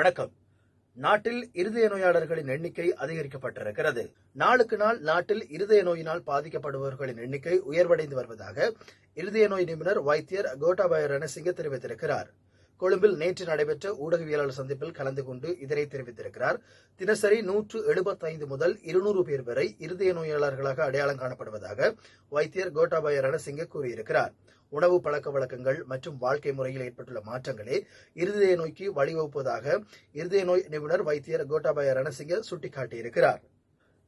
வணக்கம். நாட்டில் இருதய நோயாளர்களின் எண்ணிக்கை அதிகரிக்கப்பட்டிருக்கிறது. நாளுக்கு நாள் நாட்டில் இருதய நோயினால் பாதிக்கப்படுபவர்களின் எண்ணிக்கை உயர்வடைந்து வருவதாக இருதய நோய் நிபுணர் வைத்தியர் கோட்டாபாய ரணசிங்க தெரிவித்திருக்கிறார். கொழும்பில் நேற்று நடைபெற்ற ஊடகவியலாளர் சந்திப்பில் கலந்து கொண்டு இதனை தெரிவித்திருக்கிறார். தினசரி நூற்று எழுபத்தைந்து முதல் இருநூறு பேர் வரை இருதய நோயாளர்களாக அடையாளம் காணப்படுவதாக வைத்தியர் கோட்டாபய ரணசிங்க கூறியிருக்கிறார். உணவு பழக்க வழக்கங்கள் மற்றும் வாழ்க்கை முறையில் ஏற்பட்டுள்ள மாற்றங்களே இருதய நோய்க்கு வழிவகுப்பதாக இருதய நோய் நிபுணர் வைத்தியர் கோட்டாபய ரணசிங்க சுட்டிக்காட்டியிருக்கிறார்.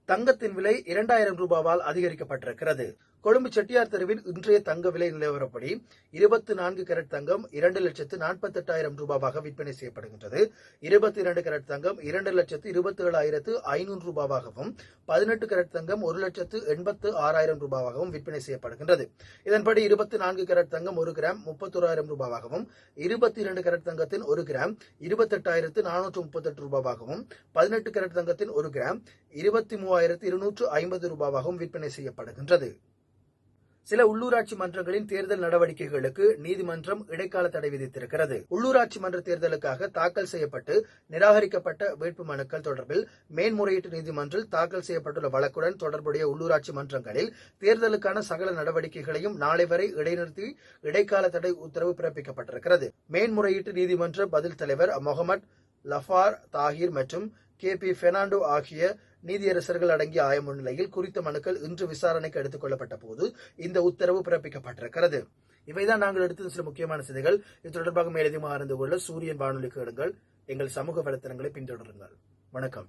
தங்கத்தின் விலை இரண்டாயிரம் ரூபாவால் அதிகரிக்கப்பட்டிருக்கிறது. கொழும்பு செட்டியார் தெருவில் இன்றைய தங்க விலை நிலவரப்படி இருபத்தி நான்கு கேரட் தங்கம் இரண்டு லட்சத்து நாற்பத்தி எட்டாயிரம் ரூபாவாக விற்பனை செய்யப்படுகின்றது. இருபத்தி இரண்டு கேரட் தங்கம் இரண்டு லட்சத்து இருபத்தி ஏழாயிரத்து ஐநூறு ரூபாவாகவும் பதினெட்டு கேரட் தங்கம் ஒரு லட்சத்து எண்பத்து ஆறாயிரம் ரூபாவாகவும் விற்பனை செய்யப்படுகின்றது. இதன்படி இருபத்தி நான்கு கேரட் தங்கம் ஒரு கிராம் முப்பத்தோராயிரம் ரூபாவாகவும் இருபத்தி இரண்டு கேரட் தங்கத்தின் ஒரு கிராம் இருபத்தெட்டாயிரத்து நானூற்று முப்பத்தெட்டு ரூபாவாகவும் பதினெட்டு கேரட் தங்கத்தின் ஒரு கிராம் இருபத்தி மூவாயிரத்து இருநூற்று ஐம்பது ரூபாவாகவும் விற்பனை செய்யப்படுகின்றது. சில உள்ளூராட்சி மன்றங்களின் தேர்தல் நடவடிக்கைகளுக்கு நீதிமன்றம் இடைக்கால தடை விதித்திருக்கிறது. உள்ளூராட்சி மன்ற தேர்தலுக்காக தாக்கல் செய்யப்பட்டு நிராகரிக்கப்பட்ட வேட்பு மனுக்கள் தொடர்பில் மேன்முறையீட்டு நீதிமன்றில் தாக்கல் செய்யப்பட்டுள்ள வழக்குடன் தொடர்புடைய உள்ளூராட்சி மன்றங்களில் தேர்தலுக்கான சகல நடவடிக்கைகளையும் நாளை வரை இடைநிறுத்தி இடைக்கால தடை உத்தரவு பிறப்பிக்கப்பட்டிருக்கிறது. மேன்முறையீட்டு நீதிமன்ற பதில் தலைவர் முகமது லஃபார் தாகிர் மற்றும் கே பி பெர்னாண்டோ ஆகிய நீதியரசர்கள் அடங்கிய ஆய நிலையில் குறித்த மனுக்கள் இன்று விசாரணைக்கு எடுத்துக் கொள்ளப்பட்ட போது இந்த உத்தரவு பிறப்பிக்கப்பட்டிருக்கிறது. இவைதான் நாங்கள் எடுத்த சில முக்கியமான செய்திகள். இது தொடர்பாக மேலதிகமாக அறிந்து கொள்ள சூரியன் வானொலி கேடுங்கள் எங்கள் சமூக வலைத்தளங்களை பின்தொடருங்கள். வணக்கம்.